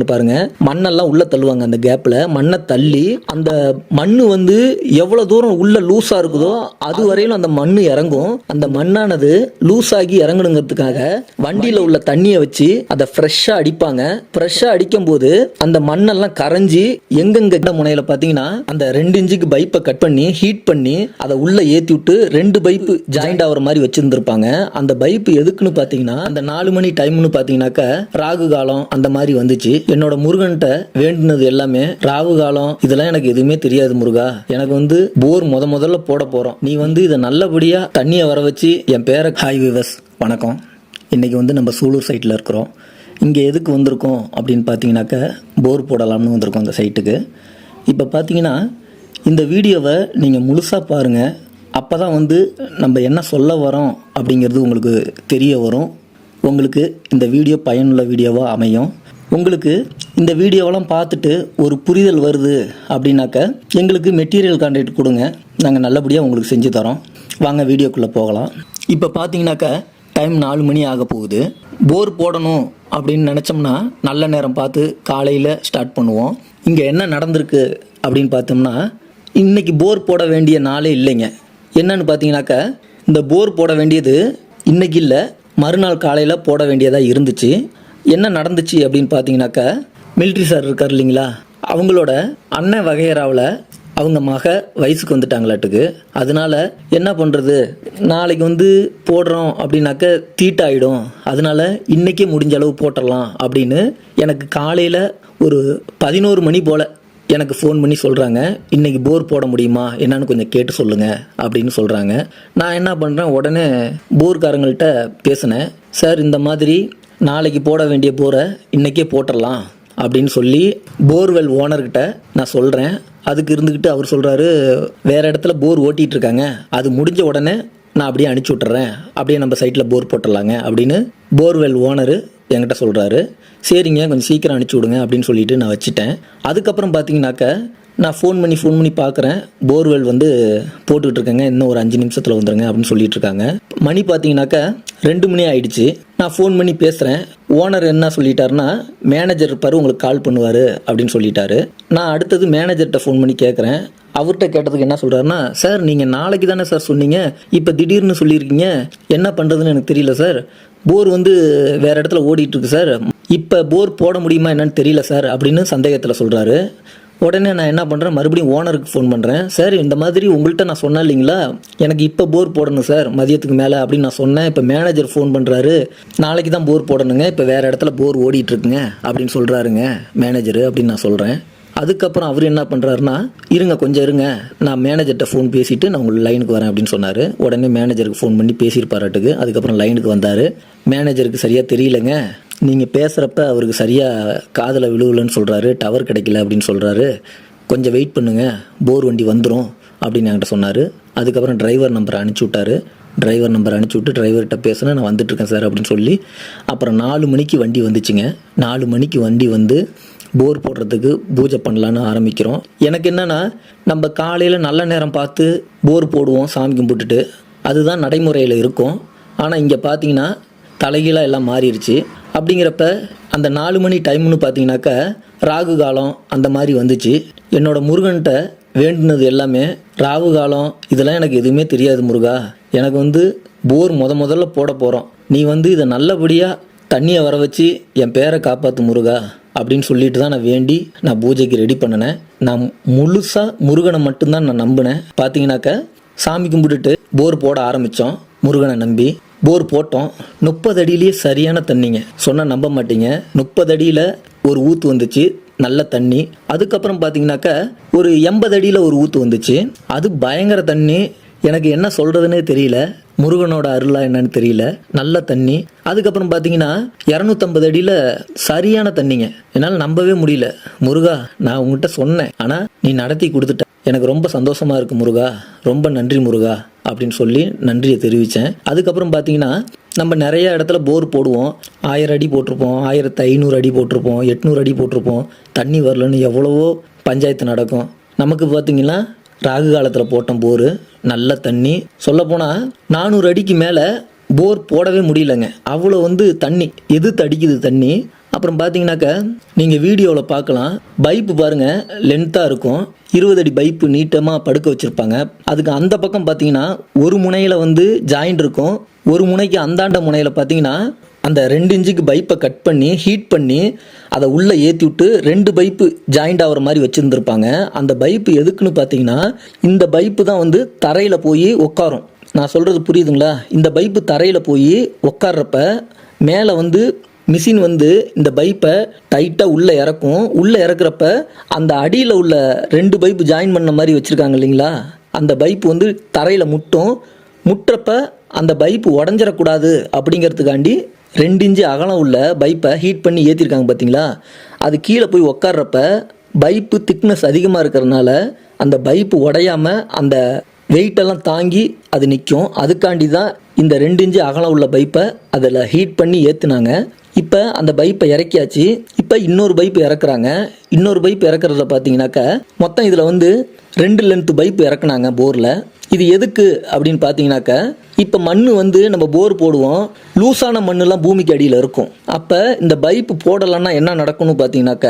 பாருங்க. மண்ணெல்லாம் உள்ள தள்ளுவாங்க அந்த கேப்ல மண்ணை தள்ளி அந்த மண்ணு வந்து எவ்வளவு தூரம் உள்ள லூஸா இருக்குதோ அது வரையிலும் அந்த மண்ணு இறங்கும். அந்த மண்ணானது லூஸ் ஆகி இறங்கணுங்கிறதுக்காக வண்டியில உள்ள தண்ணியை வச்சு அதை ஃப்ரெஷ்ஷா அடிப்பாங்க. ஃப்ரெஷ்ஷா அடிக்கும் போது அந்த மண்ணெல்லாம் கரைஞ்சி எங்கெங்க முனையில பாத்தீங்கன்னா அந்த ரெண்டு இன்ச்சுக்கு பைப்பை கட் பண்ணி ஹீட் பண்ணி அதை உள்ள ஏத்தி விட்டு ரெண்டு பைப்பு ஜாயிண்ட் ஆகிற மாதிரி வச்சிருந்திருப்பாங்க. அந்த பைப்பு எதுக்குன்னு பாத்தீங்கன்னா அந்த நாலு மணி டைம்னு பாத்தீங்கன்னாக்க ராகு காலம் அந்த மாதிரி வந்துச்சு. என்னோட முருகன்கிட்ட வேண்டினது எல்லாமே ராகு காலம் இதெல்லாம் எனக்கு எதுவுமே தெரியாது முருகா. எனக்கு வந்து போர் முத முதல்ல போட போறோம். நீ வந்து இதை நல்லபடியா தண்ணியை வர வச்சு என் பேரை ஹாய் விவஸ் வணக்கம். இன்னைக்கு வந்து நம்ம சூலூர் சைட்டில் இருக்கிறோம். இங்கே எதுக்கு வந்திருக்கோம் அப்படின்னு பார்த்தீங்கன்னாக்க போர் போடலாம்னு வந்திருக்கோம் அந்த சைட்டுக்கு இப்போ பார்த்தீங்கன்னா இந்த வீடியோவை நீங்கள் முழுசாக பாருங்கள் அப்போ தான் வந்து நம்ம என்ன சொல்ல வரோம் அப்படிங்கிறது உங்களுக்கு தெரிய வரும். உங்களுக்கு இந்த வீடியோ பயனுள்ள வீடியோவாக அமையும். உங்களுக்கு இந்த வீடியோவெல்லாம் பார்த்துட்டு ஒரு புரிதல் வருது அப்படின்னாக்க எங்களுக்கு மெட்டீரியல் கான்ட்ராக்ட் கொடுங்க. நாங்கள் நல்லபடியாக உங்களுக்கு செஞ்சு தரோம். வாங்க வீடியோக்குள்ளே போகலாம். இப்போ பார்த்தீங்கன்னாக்க டைம் நாலு மணி ஆக போகுது. போர் போடணும் அப்படின்னு நினச்சோம்னா நல்ல நேரம் பார்த்து காலையில் ஸ்டார்ட் பண்ணுவோம். இங்கே என்ன நடந்திருக்கு அப்படின்னு பார்த்தோம்னா இன்றைக்கி போர் போட வேண்டிய நாளே இல்லைங்க. என்னன்னு பார்த்தீங்கன்னாக்க இந்த போர் போட வேண்டியது இன்னைக்கு இல்லை மறுநாள் காலையில் போட வேண்டியதாக இருந்துச்சு. என்ன நடந்துச்சு அப்படின்னு பார்த்தீங்கன்னாக்கா மிலிட்ரி சார் இருக்கார் இல்லைங்களா? அவங்களோட அண்ணன் வகையராவில் அவங்க மக வயசுக்கு வந்துட்டாங்களாட்டுக்கு. அதனால என்ன பண்ணுறது நாளைக்கு வந்து போடுறோம் அப்படின்னாக்க தீட்டாயிடும் அதனால இன்றைக்கே முடிஞ்ச அளவு போட்டுடலாம் அப்படின்னு எனக்கு காலையில் ஒரு பதினோரு மணி போல் எனக்கு ஃபோன் பண்ணி சொல்கிறாங்க இன்றைக்கி போர் போட முடியுமா? என்னன்னு கொஞ்சம் கேட்டு சொல்லுங்கள் அப்படின்னு சொல்கிறாங்க நான் என்ன பண்ணுறேன் உடனே போர்காரங்கள்ட்ட பேசினேன். சார் இந்த மாதிரி நாளைக்கு போட வேண்டிய போரை இன்னைக்கே போட்டுடலாம் அப்படின்னு சொல்லி போர்வெல் ஓனர்கிட்ட நான் சொல்கிறேன் அதுக்கு இருந்துக்கிட்டு அவர் சொல்கிறாரு வேறு இடத்துல போர் ஓட்டிகிட்டு இருக்காங்க. அது முடிஞ்ச உடனே நான் அப்படியே அனுப்பிச்சி விட்டுறேன். அப்படியே நம்ம சைட்டில் போர் போட்டுடலாங்க அப்படின்னு போர்வெல் ஓனரு என்கிட்ட சொல்கிறாரு சரிங்க கொஞ்சம் சீக்கிரம் அனுப்பிச்சி விடுங்க. அப்படின்னு சொல்லிட்டு நான் வச்சுட்டேன். அதுக்கப்புறம் பார்த்தீங்கன்னாக்க நான் ஃபோன் பண்ணி ஃபோன் பண்ணி பார்க்குறேன் போர்வெல் வந்து போட்டுக்கிட்டு இருக்கேங்க. இன்னும் ஒரு அஞ்சு நிமிஷத்தில் வந்துடுங்க அப்படின்னு சொல்லிட்டு இருக்காங்க. மணி பார்த்தீங்கன்னாக்க ரெண்டு மணி ஆயிடுச்சு. நான் ஃபோன் பண்ணி பேசுகிறேன் ஓனர் என்ன சொல்லிட்டாருன்னா மேனேஜர் இருப்பார் உங்களுக்கு கால் பண்ணுவார் அப்படின்னு சொல்லிட்டாரு. நான் அடுத்தது மேனேஜர்கிட்ட ஃபோன் பண்ணி கேட்குறேன் அவர்கிட்ட கேட்டதுக்கு என்ன சொல்கிறாருன்னா சார் நீங்கள் நாளைக்கு தானே சார் சொன்னீங்க. இப்போ திடீர்னு சொல்லியிருக்கீங்க. என்ன பண்ணுறதுன்னு எனக்கு தெரியல சார் போர் வந்து வேறு இடத்துல ஓடிட்டுருக்கு சார் இப்போ போர் போட முடியுமா என்னன்னு தெரியல சார் அப்படின்னு சந்தேகத்தில் சொல்கிறாரு உடனே நான் என்ன பண்ணுறேன் மறுபடியும் ஓனருக்கு ஃபோன் பண்ணுறேன் சார் இந்த மாதிரி உங்கள்கிட்ட நான் சொன்னேன் இல்லைங்களா? எனக்கு இப்போ போர் போடணும் சார் மதியத்துக்கு மேலே அப்படின்னு நான் சொன்னேன். இப்போ மேனேஜர் ஃபோன் பண்ணுறாரு நாளைக்கு தான் போர் போடணுங்க. இப்போ வேறு இடத்துல போர் ஓடிட்டுருக்குங்க அப்படின்னு சொல்கிறாருங்க மேனேஜரு அப்படின்னு நான் சொல்கிறேன் அதுக்கப்புறம் அவர் என்ன பண்ணுறாருன்னா இருங்க கொஞ்சம் இருங்க. நான் மேனேஜர்கிட்ட ஃபோன் பேசிவிட்டு நான் உங்களுக்கு லைனுக்கு வரேன் அப்படின்னு சொன்னார். உடனே மேனேஜருக்கு ஃபோன் பண்ணி பேசியிருப்பாராட்டுக்கு. அதுக்கப்புறம் லைனுக்கு வந்தார். மேனேஜருக்கு சரியாக தெரியலங்க. நீங்கள் பேசுகிறப்ப அவருக்கு சரியாக காதில் விழுவலன்னு சொல்கிறாரு டவர் கிடைக்கல அப்படின்னு சொல்கிறாரு கொஞ்சம் வெயிட் பண்ணுங்கள் போர் வண்டி வந்துடும் அப்படின்னு என்கிட்ட சொன்னார். அதுக்கப்புறம் டிரைவர் நம்பரை அனுப்பிச்சி விட்டாரு. டிரைவர் நம்பர் அனுப்பிச்சி விட்டு டிரைவர்கிட்ட பேசினேன் நான் வந்துட்டுருக்கேன் சார் அப்படின்னு சொல்லி அப்புறம் நாலு மணிக்கு வண்டி வந்துச்சுங்க. நாலு மணிக்கு வண்டி வந்து போர் போடுறதுக்கு பூஜை பண்ணலான்னு ஆரம்பிக்கிறோம். எனக்கு என்னென்னா நம்ம காலையில் நல்ல நேரம் பார்த்து போர் போடுவோம் சாமி கும்பிட்டுட்டு. அதுதான் நடைமுறையில் இருக்கும். ஆனால் இங்கே பார்த்தீங்கன்னா தலைகீழாக எல்லாம் மாறிடுச்சு அப்படிங்கிறப்ப அந்த நாலு மணி டைம்னு பார்த்தீங்கன்னாக்க ராகு காலம் அந்த மாதிரி வந்துச்சு. என்னோடய முருகன்கிட்ட வேண்டினது எல்லாமே ராகு காலம் இதெல்லாம் எனக்கு எதுவுமே தெரியாது முருகா. எனக்கு வந்து போர் முத முதல்ல போட போகிறோம் நீ வந்து இதை நல்லபடியாக தண்ணியை வர வச்சு என் பேரை காப்பாற்று முருகா. அப்படின்னு சொல்லிட்டு தான் நான் வேண்டி நான் பூஜைக்கு ரெடி பண்ணினேன். நான் முழுசாக முருகனை மட்டும்தான் நான் நம்பினேன். பார்த்தீங்கன்னாக்க சாமி கும்பிட்டுட்டு போர் போட ஆரம்பித்தோம் முருகனை நம்பி. போர் போட்டோம். முப்பது அடியிலேயே சரியான தண்ணிங்க. சொன்னால் நம்ப மாட்டீங்க. முப்பது அடியில் ஒரு ஊத்து வந்துச்சு நல்ல தண்ணி. அதுக்கப்புறம் பார்த்தீங்கன்னாக்க ஒரு எண்பது அடியில் ஒரு ஊத்து வந்துச்சு. அது பயங்கர தண்ணி. எனக்கு என்ன சொல்கிறதுனே தெரியல. முருகனோட அருளா என்னன்னு தெரியல. நல்ல தண்ணி. அதுக்கப்புறம் பார்த்தீங்கன்னா இரநூத்தம்பது அடியில் சரியான தண்ணிங்க. என்னால் நம்பவே முடியல. முருகா நான் உங்ககிட்ட சொன்னேன். ஆனால் நீ நடத்தி கொடுத்துட்ட. எனக்கு ரொம்ப சந்தோஷமாக இருக்குது முருகா. ரொம்ப நன்றி முருகா. அப்படின்னு சொல்லி நன்றியை தெரிவித்தேன் அதுக்கப்புறம் பார்த்தீங்கன்னா நம்ம நிறைய இடத்துல போர் போடுவோம். ஆயிரம் அடி போட்டிருப்போம். ஆயிரத்து ஐநூறு அடி போட்டிருப்போம். எட்நூறு அடி போட்டிருப்போம். தண்ணி வரலன்னு எவ்வளவோ பஞ்சாயத்து நடக்கும். நமக்கு பார்த்தீங்கன்னா ராகு காலத்தில் போட்டோம் போர். நல்ல தண்ணி. சொல்லப்போனால் நானூறு அடிக்கு மேலே போர் போடவே முடியலங்க. அவ்வளோ வந்து தண்ணி. எதிர்த்து அடிக்குது தண்ணி. அப்புறம் பார்த்தீங்கன்னாக்கா நீங்கள் வீடியோவில் பார்க்கலாம் பைப்பு பாருங்கள் லென்த்தாக இருக்கும். இருபது அடி பைப்பு நீட்டமாக படுக்க வச்சுருப்பாங்க. அதுக்கு அந்த பக்கம் பார்த்தீங்கன்னா ஒரு முனையில் வந்து ஜாயிண்ட் இருக்கும். ஒரு முனைக்கு அந்தாண்ட முனையில் பார்த்தீங்கன்னா அந்த ரெண்டு இன்ச்சுக்கு பைப்பை கட் பண்ணி ஹீட் பண்ணி அதை உள்ளே ஏற்றி விட்டு ரெண்டு பைப்பு ஜாயிண்ட் ஆகிற மாதிரி வச்சுருந்துருப்பாங்க. அந்த பைப்பு எதுக்குன்னு பார்த்தீங்கன்னா இந்த பைப்பு தான் வந்து தரையில் போய் உட்காரும் நான் சொல்கிறது புரியுதுங்களா? இந்த பைப்பு தரையில் போய் உட்கார்றப்ப மேலே வந்து மிஷின் வந்து இந்த பைப்பை டைட்டாக உள்ளே இறக்கும். உள்ளே இறக்குறப்ப அந்த அடியில் உள்ள ரெண்டு பைப்பு ஜாயின் பண்ண மாதிரி வச்சுருக்காங்க இல்லைங்களா? அந்த பைப்பு வந்து தரையில் முட்டும். முட்டுறப்ப அந்த பைப்பு உடஞ்சிடக்கூடாது அப்படிங்கிறதுக்காண்டி ரெண்டு இன்ச்சு அகலம் உள்ள பைப்பை ஹீட் பண்ணி ஏற்றிருக்காங்க பார்த்தீங்களா? அது கீழே போய் உக்காடுறப்ப பைப்பு திக்னஸ் அதிகமாக இருக்கிறதுனால அந்த பைப்பு உடையாமல் அந்த வெயிட்டெல்லாம் தாங்கி அது நிற்கும். அதுக்காண்டி தான் இந்த ரெண்டு இன்ச்சு அகலம் உள்ள பைப்பை அதில் ஹீட் பண்ணி ஏற்றுனாங்க இப்போ அந்த பைப்பை இறக்கியாச்சு. இப்போ இன்னொரு பைப்பு இறக்குறாங்க. இன்னொரு பைப் இறக்குறதுல பார்த்தீங்கன்னாக்கா மொத்தம் இதில் வந்து ரெண்டு லென்த்து பைப் இறக்குனாங்க போரில். இது எதுக்கு அப்படின்னு பார்த்தீங்கன்னாக்க இப்போ மண் வந்து நம்ம போர் போடுவோம். லூஸான மண்ணுலாம் பூமிக்கு அடியில் இருக்கும். அப்போ இந்த பைப்பு போடலைன்னா என்ன நடக்கும்னு பார்த்தீங்கன்னாக்க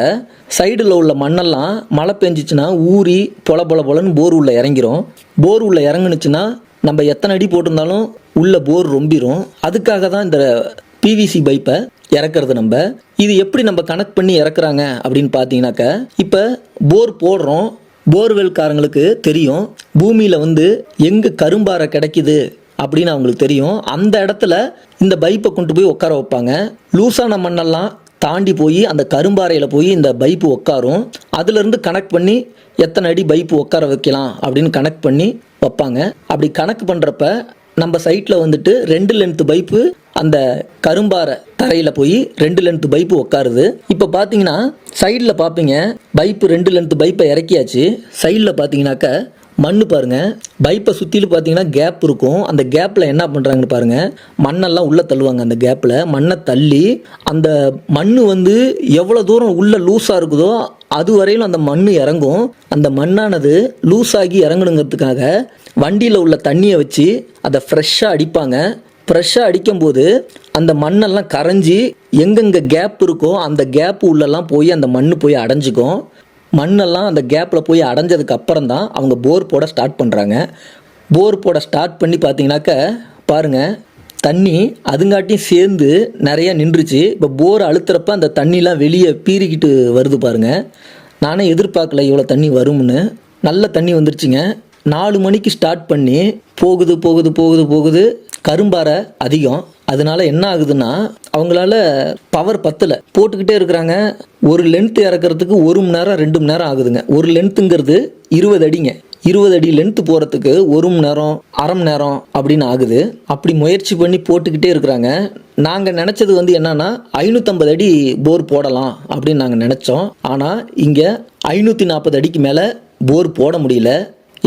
சைடில் உள்ள மண்ணெல்லாம் மழை பெஞ்சிச்சுன்னா ஊறி பொல பொல பொலன்னு போர் உள்ளே இறங்கிரும். போர் உள்ளே இறங்குனுச்சுன்னா நம்ம எத்தனை அடி போட்டிருந்தாலும் உள்ள போர் ரொம்பிரும். அதுக்காக தான் இந்த பிவிசி பைப்பை இறக்குறது நம்ம. இது எப்படி நம்ம கனெக்ட் பண்ணி இறக்குறாங்க அப்படின்னு பார்த்தீங்கன்னாக்க இப்போ போர் போடுறோம். போர்வெல்காரங்களுக்கு தெரியும் பூமியில் வந்து எங்கே கரும்பாறை கிடைக்குது அப்படின்னு அவங்களுக்கு தெரியும். அந்த இடத்துல இந்த பைப்பை கொண்டு போய் உட்கார வைப்பாங்க. லூசான மண்ணெல்லாம் தாண்டி போய் அந்த கரும்பாறையில் போய் இந்த பைப்பு உட்காரும். அதுலேருந்து கனெக்ட் பண்ணி எத்தனை அடி பைப்பு உட்கார வைக்கலாம் அப்படின்னு கனெக்ட் பண்ணி வைப்பாங்க. அப்படி கணக்கு பண்ணுறப்ப நம்ம சைட்டில் வந்துட்டு ரெண்டு லென்த்து பைப்பு அந்த கரும்பாறை தரையில் போய் ரெண்டு லென்த்து பைப்பு உட்காருது இப்போ பார்த்தீங்கன்னா சைடில் பார்ப்பீங்க பைப்பு ரெண்டு லென்த்து பைப்பை இறக்கியாச்சு. சைடில் பார்த்தீங்கன்னாக்க மண் பாருங்க. பைப்பை சுற்றிலும் பார்த்தீங்கன்னா கேப் இருக்கும். அந்த கேப்பில் என்ன பண்ணுறாங்கன்னு பாருங்கள் மண்ணெல்லாம் உள்ளே தள்ளுவாங்க அந்த கேப்பில் மண்ணை தள்ளி அந்த மண் வந்து எவ்வளோ தூரம் உள்ளே லூஸாக இருக்குதோ அது வரையிலும் அந்த மண் இறங்கும். அந்த மண்ணானது லூஸ் ஆகி இறங்கணுங்கிறதுக்காக வண்டியில் உள்ள தண்ணியை வச்சு அதை ஃப்ரெஷ்ஷாக அடிப்பாங்க. ஃப்ரெஷ்ஷாக அடிக்கும்போது அந்த மண்ணெல்லாம் கரைஞ்சி எங்கெங்கே கேப் இருக்கோ அந்த கேப் உள்ளெல்லாம் போய் அந்த மண் போய் அடைஞ்சிக்கும். மண்ணெல்லாம் அந்த கேப்பில் போய் அடைஞ்சதுக்கு அப்புறம் தான் அவங்க போர் போட ஸ்டார்ட் பண்ணுறாங்க போர் போட ஸ்டார்ட் பண்ணி பார்த்தீங்கன்னாக்க பாருங்கள் தண்ணி அதுங்காட்டியும் சேர்ந்து நிறையா நின்றுச்சு. இப்போ போர் அழுத்துறப்ப அந்த தண்ணிலாம் வெளியே பீறிக்கிட்டு வருது பாருங்க. நானே எதிர்பார்க்கல இவ்வளோ தண்ணி வரும்னு. நல்ல தண்ணி வந்துருச்சுங்க. நாலு மணிக்கு ஸ்டார்ட் பண்ணி போகுது போகுது போகுது போகுது. கரும்பாறை அதிகம். அதனால என்ன ஆகுதுன்னா அவங்களால பவர் பத்தல. போட்டுக்கிட்டே இருக்கிறாங்க. ஒரு லென்த் இறக்குறதுக்கு ஒரு மணி நேரம் ரெண்டு மணி நேரம் ஆகுதுங்க. ஒரு லென்த்துங்கிறது இருபது அடிங்க. இருபது அடி லென்த்து போகிறதுக்கு ஒரு மணி நேரம் அரை மணி நேரம் அப்படின்னு ஆகுது. அப்படி முயற்சி பண்ணி போட்டுக்கிட்டே இருக்கிறாங்க. நாங்கள் நினச்சது வந்து என்னன்னா ஐநூற்றம்பது அடி போர் போடலாம் அப்படின்னு நாங்கள் நினச்சோம். ஆனால் இங்கே ஐநூற்றி நாற்பது அடிக்கு மேலே போர் போட முடியல.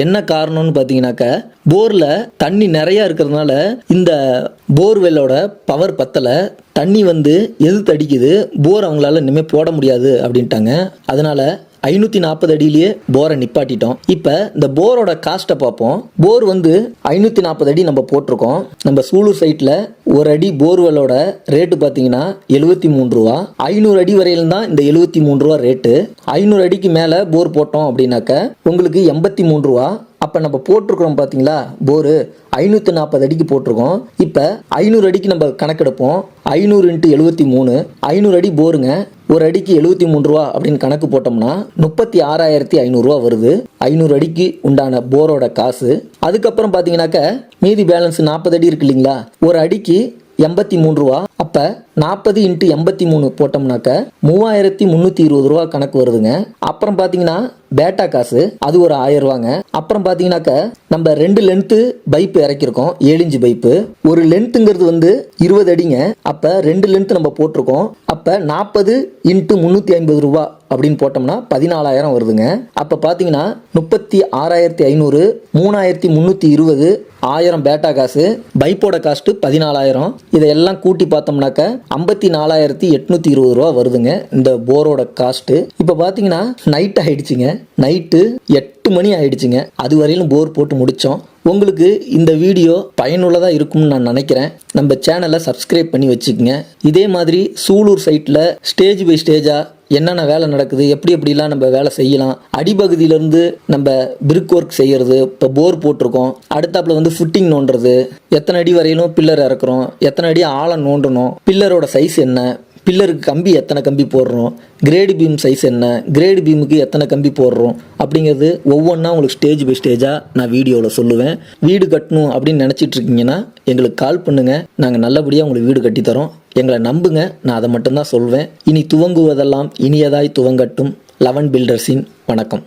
என்ன காரணம்னு பார்த்தீங்கன்னாக்க போரில் தண்ணி நிறையா இருக்கிறதுனால இந்த போர்வெல்லோட பவர் பத்தலை. தண்ணி வந்து எதிர்த்து அடிக்குது. போர் அவங்களால இனிமேல் போட முடியாது அப்படின்ட்டாங்க. அதனால ஐநூற்றி நாற்பது அடியிலேயே போரை நிப்பாட்டிட்டோம். இப்போ இந்த போரோட காஸ்ட்டை பார்ப்போம். போர் வந்து ஐநூற்றி நாற்பது அடி நம்ம போட்டிருக்கோம். நம்ம சூலூர் சைட்டில் ஒரு அடி போர்வெல்லோட ரேட்டு பார்த்தீங்கன்னா எழுபத்தி மூணு ரூபா. ஐநூறு அடி வரையிலும் தான் இந்த எழுபத்தி மூணு ரூபா ரேட்டு ஐநூறு அடிக்கு மேலே போர் போட்டோம் அப்படின்னாக்க உங்களுக்கு எண்பத்தி மூணு ரூபா. அப்போ நம்ம போட்டிருக்கிறோம் பார்த்தீங்களா போரு ஐநூற்றி நாற்பது அடிக்கு போட்டிருக்கோம். இப்போ ஐநூறு அடிக்கு நம்ம கணக்கெடுப்போம். ஐநூறு இன்ட்டு எழுபத்தி மூணு. ஐநூறு அடி போருங்க. ஒரு அடிக்கு எழுபத்தி மூணு ரூபா அப்படின்னு கணக்கு போட்டோம்னா முப்பத்தி ஆறாயிரத்தி ஐநூறுரூவா வருது. ஐநூறு அடிக்கு உண்டான போரோட காசு. அதுக்கப்புறம் பார்த்தீங்கன்னாக்க மீதி பேலன்ஸ் நாற்பது அடி இருக்கு இல்லைங்களா? ஒரு அடிக்கு எண்பத்தி மூணு ரூபா. அப்போ நாற்பது இன்ட்டு எண்பத்தி மூணு போட்டோம்னாக்க மூவாயிரத்தி முந்நூற்றி இருபது ரூபா கணக்கு வருதுங்க. அப்புறம் பார்த்தீங்கன்னா பேட்டா காசு அது ஒரு ஆயிரம் ரூபாங்க அப்புறம் பார்த்தீங்கன்னாக்க நம்ம ரெண்டு லென்த்து பைப்பு இறக்கிருக்கோம் ஏழு இன்ச்சு பைப்பு. ஒரு லென்த்துங்கிறது வந்து இருபது அடிங்க. அப்போ ரெண்டு லென்த்து நம்ம போட்டிருக்கோம். அப்போ நாற்பது இன்ட்டு முந்நூற்றி ஐம்பது ரூபா அப்படின்னு போட்டோம்னா பதினாலாயிரம் வருதுங்க. அப்போ பார்த்தீங்கன்னா முப்பத்தி ஆறாயிரத்தி ஐநூறு மூணாயிரத்தி முந்நூற்றி இருபது ஆயிரம் பேட்டா காசு பைப்போட காஸ்ட்டு பதினாலாயிரம். இதையெல்லாம் கூட்டி பார்த்தோம்னாக்க ஐம்பத்தி நாலாயிரத்தி எட்நூற்றி இருபது ரூபா வருதுங்க இந்த போரோட காஸ்ட்டு இப்போ பார்த்தீங்கன்னா நைட் ஆகிடுச்சிங்க நைட்டு எட்டு மணி ஆயிடுச்சுங்க. அது வரையிலும் போர் போட்டு முடித்தோம் உங்களுக்கு இந்த வீடியோ பயனுள்ளதாக இருக்கும்னு நான் நினைக்கிறேன். நம்ம சேனலை சப்ஸ்கிரைப் பண்ணி வச்சுக்கோங்க. இதே மாதிரி சூலூர் சைட்டில் ஸ்டேஜ் பை ஸ்டேஜாக என்னென்ன வேலை நடக்குது எப்படி எப்படிலாம் நம்ம வேலை செய்யலாம் அடிப்பகுதியிலேருந்து நம்ம பிரிக் ஒர்க் செய்கிறது இப்போ போர் போட்டிருக்கோம். அடுத்தாப்புல வந்து ஃபுட்டிங் நோண்டுறது எத்தனை அடி வரையிலும் பில்லர் இறக்குறோம் எத்தனை அடி ஆழம் நோண்டணும் பில்லரோட சைஸ் என்ன பில்லருக்கு கம்பி எத்தனை கம்பி போடுறோம்? கிரேடு பீம் சைஸ் என்ன? கிரேடு பீமுக்கு எத்தனை கம்பி போடுறோம்? அப்படிங்கிறது ஒவ்வொன்றா உங்களுக்கு ஸ்டேஜ் பை ஸ்டேஜாக நான் வீடியோவில் சொல்லுவேன். வீடு கட்டணும் அப்படின்னு நினச்சிட்டு இருக்கீங்கன்னா எங்களுக்கு கால் பண்ணுங்கள் நாங்கள் நல்லபடியாக உங்களுக்கு வீடு கட்டித்தரோம் எங்களை நம்புங்க. நான் அதை மட்டும்தான் சொல்வேன். இனி துவங்குவதெல்லாம் இனியதாய் துவங்கட்டும். லெவன் பில்டர்ஸின் வணக்கம்.